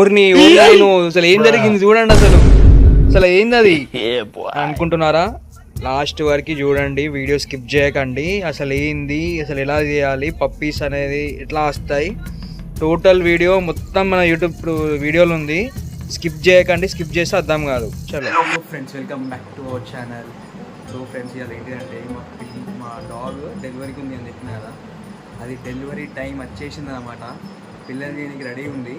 ఊరిని ఊరిని నువ్వు అసలు ఏం జరిగింది చూడండి అసలు. అసలు ఏంది అది అనుకుంటున్నారా? లాస్ట్ వరకు చూడండి వీడియో స్కిప్ చేయకండి. అసలు ఏంది? అసలు ఎలా చేయాలి? పప్పీస్ అనేది ఎట్లా వస్తాయి? టోటల్ వీడియో మొత్తం మన యూట్యూబ్ వీడియోలో ఉంది. స్కిప్ చేయకండి స్కిప్ చేస్తే అర్థం కాదు. చలో. Friends welcome back to our channel so friends ఇవాళ ఏంటిదంటే మా పిల్లి మా డాగ్ డెలివరీకి ఉంది అని చెప్పిన కదా అది డెలివరీ టైం వచ్చేసింది అనమాట పిల్లలు చేయడానికి రెడీ ఉంది.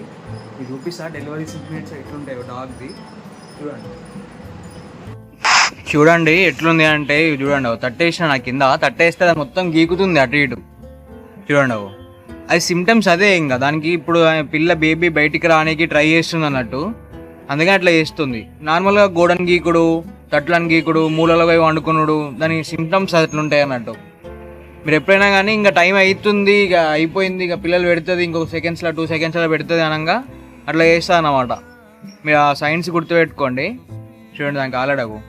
ఇది చూపిస్తా డెలివరీ సిగ్నెట్స్ ఎట్లుంటాయో డాగ్ది చూడండి. చూడండి ఎట్లుంది అంటే ఇవి చూడండి. అవి తట్టేసిన నా కింద తట్టేస్తే అది మొత్తం గీకుతుంది అటు ఇటు. చూడండి అవు అది సిమ్టమ్స్ అదే ఇంకా. దానికి ఇప్పుడు పిల్ల బేబీ బయటికి రానికి ట్రై చేస్తుంది అన్నట్టు. అందుకని అట్లా చేస్తుంది. నార్మల్గా గోడని గీకుడు తట్లని గీకుడు మూలలో వండుకునుడు దాని సిమ్టమ్స్ అట్లుంటాయి అన్నట్టు. మీరు ఎప్పుడైనా కానీ ఇంకా టైం అవుతుంది ఇక అయిపోయింది ఇక పిల్లలు పెడుతుంది ఇంకొక సెకండ్స్లో టూ సెకండ్స్లో పెడుతుంది అనగా అట్లా చేస్తా అన్నమాట. మీరు ఆ సైన్స్ గుర్తుపెట్టుకోండి. చూడండి దానికి ఆలడకు.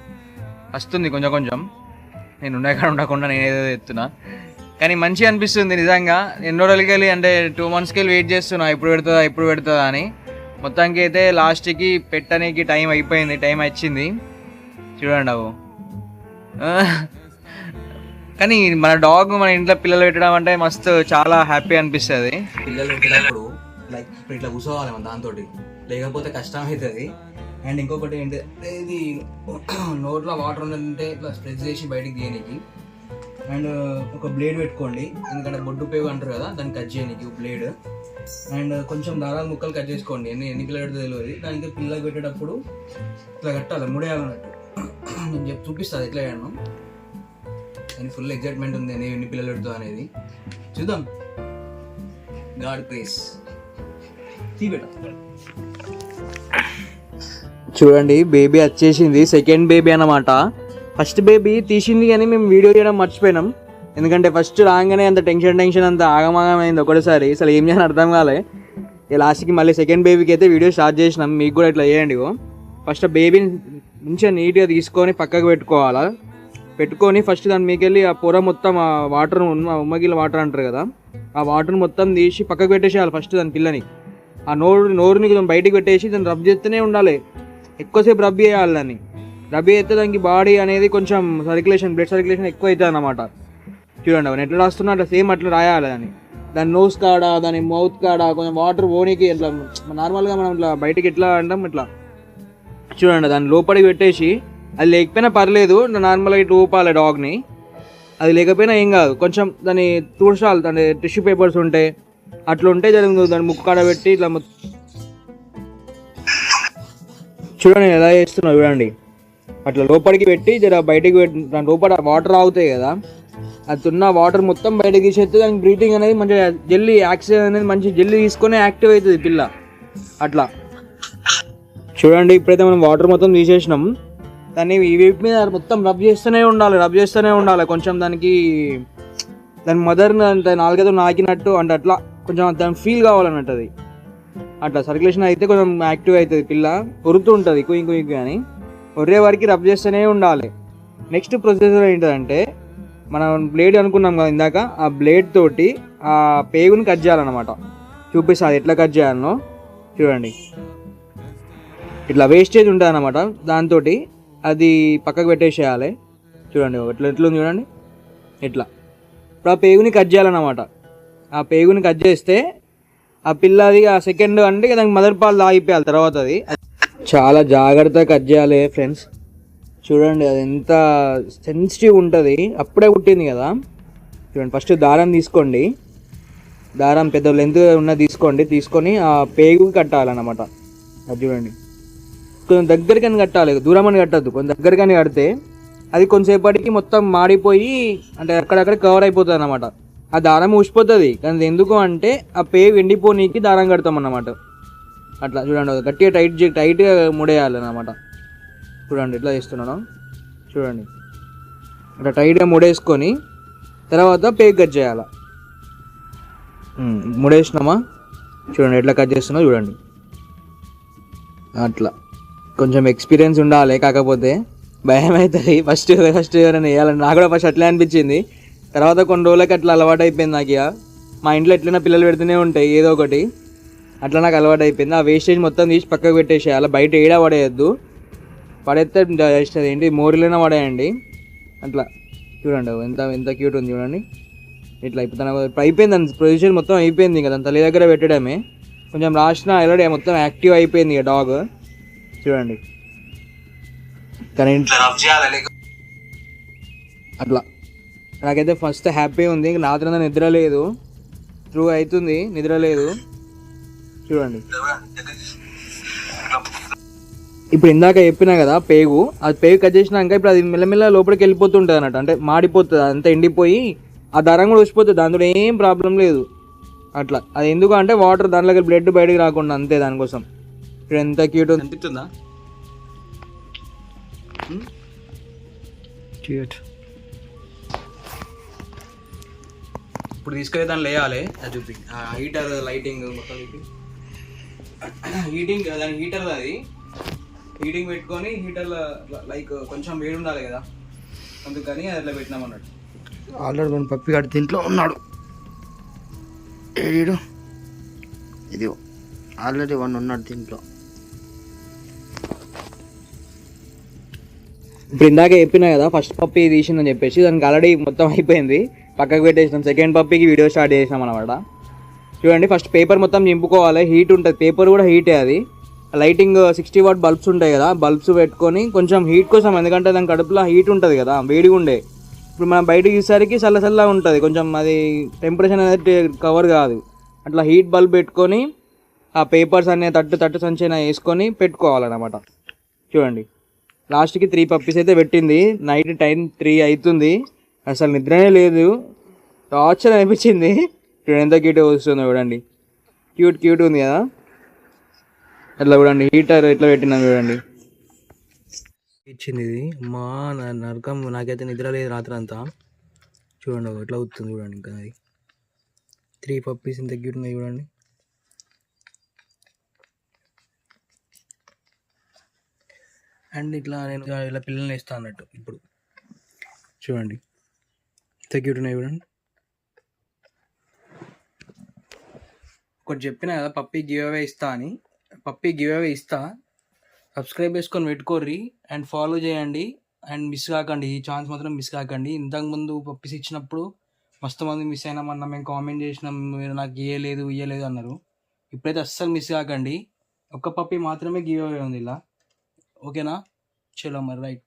వస్తుంది కొంచెం కొంచెం. నేను ఉండేకాడ ఉండకుండా నేను ఏదో ఎత్తున్నా కానీ మంచిగా అనిపిస్తుంది నిజంగా. ఎన్నో రోజులకి వెళ్ళి అంటే టూ మంత్స్కి వెళ్ళి వెయిట్ చేస్తున్నా. ఎప్పుడు పెడుతుందా ఎప్పుడు పెడుతుందా అని. మొత్తానికి అయితే లాస్ట్కి పెట్టడానికి టైం అయిపోయింది టైం వచ్చింది. చూడండి అవు కానీ మన డాగ్ మన ఇంట్లో పిల్లలు పెట్టడం అంటే మస్తు చాలా హ్యాపీ అనిపిస్తుంది. పిల్లలు పెట్టినప్పుడు లైక్ ఇప్పుడు ఇట్లా కూర్చోవాలి మన దాంతో లేకపోతే కష్టం అవుతుంది. అండ్ ఇంకొకటి ఏంటి ఇది నోట్లో వాటర్ ఉందంటే ఇట్లా స్ప్రెడ్ చేసి బయటికి తీయడానికి అండ్ ఒక బ్లేడ్ పెట్టుకోండి. ఎందుకంటే బొడ్డు పేగు అంటారు కదా దాన్ని కట్ చేయడానికి బ్లేడ్. అండ్ కొంచెం దారాలు ముక్కలు కట్ చేసుకోండి. ఎన్ని ఎన్ని పిల్లలు పెడితే తెలియదు. దానికి పిల్లలు పెట్టేటప్పుడు ఇట్లా కట్టాలి ముడేయాలన్నట్టు. నేను చెప్పి చూపిస్తాను ఎట్లా వేయను అని ఫుల్ ఎగ్జైట్మెంట్ ఉంది నేను ఎన్ని పిల్లలతో అనేది. చూద్దాం. గాడ్ ప్రేస్ చూడండి బేబీ వచ్చేసింది. సెకండ్ బేబీ అన్నమాట. ఫస్ట్ బేబీ తీసింది కానీ మేము వీడియో చేయడం మర్చిపోయినాం. ఎందుకంటే ఫస్ట్ రాగానే అంత టెన్షన్ టెన్షన్ అంత ఆగమాగమైంది ఒకటేసారి. అసలు ఏం చేయాలని అర్థం కాలే. ఈ లాస్ట్కి మళ్ళీ సెకండ్ బేబీకి అయితే వీడియో స్టార్ట్ చేసినాం. మీకు కూడా ఇట్లా చేయండి ఫస్ట్ బేబీని మంచిగా నీట్గా తీసుకొని పక్కకు పెట్టుకోవాలా? పెట్టుకొని ఫస్ట్ దాని మీకెళ్ళి ఆ పొర మొత్తం ఆ వాటర్ ఉమ్మగిల వాటర్ అంటారు కదా ఆ వాటర్ మొత్తం తీసి పక్కకు పెట్టేసేయాలి ఫస్ట్ దాని పిల్లని. ఆ నోరు నోరుని కొంచెం బయటికి పెట్టేసి దాన్ని రబ్ చేస్తూనే ఉండాలి. ఎక్కువసేపు రబ్ చేయాలి దాన్ని. రబ్ చేస్తే దానికి బాడీ అనేది కొంచెం సర్క్యులేషన్ బ్లడ్ సర్క్యులేషన్ ఎక్కువ అవుతుంది అన్నమాట. చూడండి అవన్నీ ఎట్లా రాస్తున్నా అట్లా సేమ్ అట్లా రాయాలి దాన్ని. దాని నోస్ కాడ దాని మౌత్ కాడ కొంచెం వాటర్ పోనీకి ఇట్లా నార్మల్గా మనం ఇట్లా బయటికి ఎట్లా అంటాం ఇట్లా. చూడండి దాన్ని లోపలికి పెట్టేసి అది లేకపోయినా పర్లేదు నార్మల్గా ఇటు ఊపాలి డాగ్ని. అది లేకపోయినా ఏం కాదు కొంచెం దాన్ని తుడచాలి దాని టిష్యూ పేపర్స్ ఉంటాయి అట్లా ఉంటే జరుగుతుంది దాన్ని ముక్కు కాడ పెట్టి ఇట్లా మొత్తం చూడండి ఎలా చేస్తున్నావు చూడండి. అట్లా లోపలికి పెట్టి జర బయటికి పెట్టి దాని లోపల వాటర్ ఆగుతాయి కదా అది ఉన్న వాటర్ మొత్తం బయటకి తీసేస్తే దానికి బ్రీతింగ్ అనేది మంచిగా జల్లి ఆక్సిజన్ అనేది మంచి జల్లి తీసుకొని యాక్టివ్ అవుతుంది పిల్ల. అట్లా. చూడండి ఇప్పుడైతే మనం వాటర్ మొత్తం తీసేసినాం. దాన్ని ఈ వేపు మీద మొత్తం రబ్ చేస్తూనే ఉండాలి రబ్ చేస్తూనే ఉండాలి. కొంచెం దానికి దాని మదర్ అంత నాలుగైదు నాకినట్టు అంటే అట్లా కొంచెం దాని ఫీల్ కావాలన్నట్టు అది. అట్లా సర్క్యులేషన్ అయితే కొంచెం యాక్టివ్ అవుతుంది పిల్ల కొరుతూ ఉంటుంది కుయింగ్ కుయింగ్ అని ఒరే వరకు రబ్ చేస్తూనే ఉండాలి. నెక్స్ట్ ప్రొసీజర్ ఏంటంటే మనం బ్లేడ్ అనుకున్నాం కదా ఇందాక ఆ బ్లేడ్ తోటి ఆ పేగుని కట్ చేయాలన్నమాట. చూపిస్తా అది ఎట్లా కట్ చేయాలనో. చూడండి. ఇట్లా వేస్టేజ్ ఉంటుంది అనమాట దాంతో అది పక్కకు పెట్టేసేయాలి. చూడండి ఎట్లా ఎట్లుంది చూడండి. ఇట్లా. ఇప్పుడు ఆ పేగుని కట్ చేయాలన్నమాట. ఆ పేగుని కట్ చేస్తే ఆ పిల్లది ఆ సెకండ్ అంటే దానికి మదర్ పాలు తాగిపోయాలి తర్వాత అది చాలా జాగ్రత్తగా కట్ చేయాలి ఫ్రెండ్స్ చూడండి అది ఎంత సెన్సిటివ్ ఉంటుంది. అప్పుడే పుట్టింది కదా. చూడండి ఫస్ట్ దారం తీసుకోండి. దారం పెద్ద లెంత్ ఉన్న తీసుకోండి. తీసుకొని ఆ పేగు కట్టాలన్నమాట అది చూడండి. కొంచెం దగ్గరికని కట్టాలి. దూరం అని కట్టద్దు. కొంచెం దగ్గరికని కడితే అది కొంతసేపటికి మొత్తం మాడిపోయి అంటే అక్కడక్కడ కవర్ అయిపోతుంది అనమాట ఆ దారం ఊసిపోతుంది కానీ అది ఎందుకు అంటే ఆ పేవ్ ఎండిపోనీకి దారం కడతాం అన్నమాట అట్లా చూడండి గట్టిగా టైట్ టైట్గా ముడేయాలి అనమాట చూడండి ఇట్లా చేస్తున్నాను. చూడండి. అట్లా టైట్గా ముడేసుకొని తర్వాత పేగ్ కట్ చేయాలి. ముడేసినామా? చూడండి ఎట్లా కట్ చేస్తున్నా చూడండి. అట్లా. కొంచెం ఎక్స్పీరియన్స్ ఉండాలి కాకపోతే భయం అవుతుంది ఫస్ట్ ఫస్ట్ ఎవరైనా వేయాలని. నాకు కూడా ఫస్ట్ అట్లే అనిపించింది. తర్వాత కొన్ని రోజులకి అట్లా అలవాటు అయిపోయింది నాకు ఇక. మా ఇంట్లో ఎట్లైనా పిల్లలు పెడుతూనే ఉంటాయి ఏదో ఒకటి. అట్లా నాకు అలవాటు అయిపోయింది ఆ వేస్టేజ్ మొత్తం తీసి పక్కకు పెట్టేసేయాలి. బయట ఏడా పడేయద్దు. పడేస్తే జస్ట్ ఏంటి మోరిలోనే పడేయండి. అట్లా. చూడండి ఎంత ఎంత క్యూట్ ఉంది చూడండి. ఇట్లా ఇప్పుడు తన అయిపోయింది దాని పొజిషన్ మొత్తం అయిపోయింది ఇంకా. దాని తల్లి దగ్గర పెట్టడమే. కొంచెం రాసిన ఆల్రెడీ మొత్తం యాక్టివ్ అయిపోయింది ఇక డాగ్ చూడండి. కానీ అట్లా. నాకైతే ఫస్ట్ హ్యాపీ ఉంది. ఇంక రాత్రి నిద్ర లేదు. ట్రూ అవుతుంది. నిద్ర లేదు. చూడండి. ఇప్పుడు ఇందాక చెప్పినా కదా పేగు. అది పేగు కట్ చేసినాక ఇప్పుడు అది మెల్లమెల్ల లోపలికి వెళ్ళిపోతుంటుంది అన్నట్టు అంటే మాడిపోతుంది. అంతా ఎండిపోయి ఆ దరం కూడా వచ్చిపోతుంది దాంతో ఏం ప్రాబ్లం లేదు. అట్లా. అది ఎందుకు అంటే వాటర్ దాంట్లోకి బ్లడ్ బయటకు రాకుండా అంతే దానికోసం. ఇప్పుడు ఎంత క్యూట్ ఉంది అనిపిస్తుందా క్యూట్ ఇప్పుడు తీసుకెళ్ళి దాన్ని లేయాలి అది చూపి ఆ హీటర్ లైటింగ్ మొత్తం చూపి హీటింగ్ దాని హీటర్ అది హీటింగ్ పెట్టుకొని హీటర్లో లైక్ కొంచెం వేడి ఉండాలి కదా అందుకని అది అట్లా పెట్టినాం అన్నట్టు ఆల్రెడీ మన పప్పి గారి దీంట్లో ఉన్నాడు ఏడు ఇది ఆల్రెడీ వన్ ఉన్నాడు దీంట్లో ఇప్పుడు ఇందాక చెప్పినా కదా ఫస్ట్ పప్పి తీసిందని చెప్పేసి దానికి ఆల్రెడీ మొత్తం అయిపోయింది. పక్కకు పెట్టేసినాం. సెకండ్ పప్పికి వీడియో స్టార్ట్ చేసినాం అనమాట చూడండి ఫస్ట్ పేపర్ మొత్తం నింపుకోవాలి హీట్ ఉంటుంది. పేపర్ కూడా హీటే అది. లైటింగ్ సిక్స్టీ వాట్ బల్బ్స్ ఉంటాయి కదా బల్బ్స్ పెట్టుకొని కొంచెం హీట్ కోసం ఎందుకంటే దాని కడుపులో హీట్ ఉంటుంది కదా వేడిగా ఉండే. ఇప్పుడు మనం బయటకు తీసేసరికి చల్ల చల్లగా ఉంటుంది. కొంచెం అది టెంపరేచర్ అనేది కవర్ కాదు. అట్లా హీట్ బల్బ్ పెట్టుకొని ఆ పేపర్స్ అనే తట్టు తట్టు సంచైనా వేసుకొని పెట్టుకోవాలన్నమాట. చూడండి. లాస్ట్కి త్రీ పప్పీస్ అయితే పెట్టింది. నైట్ టైం త్రీ అవుతుంది. అసలు నిద్రనే లేదు. టార్చర్ అనిపించింది. ఇప్పుడు ఎంత క్యూట్ వస్తుందో చూడండి. క్యూట్ క్యూట్ ఉంది కదా. అట్లా చూడండి? హీటర్ ఎట్లా పెట్టినా చూడండి. ఇచ్చింది ఇది. మా నరకం నాకైతే నిద్ర లేదు రాత్రి అంతా. చూడండి ఎట్లా అవుతుంది చూడండి ఇంకా అది. త్రీ పప్పీస్ ఇంత క్యూట్ ఉన్నాయి చూడండి. అండ్ ఇట్లా నేను ఇలా పిల్లల్ని వేస్తా అన్నట్టు ఇప్పుడు. చూడండి. ఉన్నాయి చూడండి ఒకటి చెప్పిన కదా పప్పీ గివ్ అవే ఇస్తా అని. పప్పీ గివ్ అవే ఇస్తా. సబ్స్క్రైబ్ చేసుకొని పెట్టుకోర్రి అండ్ ఫాలో చేయండి అండ్ మిస్ కాకండి. ఈ ఛాన్స్ మాత్రం మిస్ కాకండి. ఇంతకుముందు పప్పీస్ ఇచ్చినప్పుడు మస్తు మంది మిస్ అయినామన్నా మేము కామెంట్ చేసినాం మీరు నాకు ఇయ్యలేదు ఇయ్యలేదు అన్నారు. ఇప్పుడైతే అస్సలు మిస్ కాకండి. ఒక్క పప్పీ మాత్రమే గివ్ అవే ఉంది ఇలా. ఓకేనా చలో మరి రైట్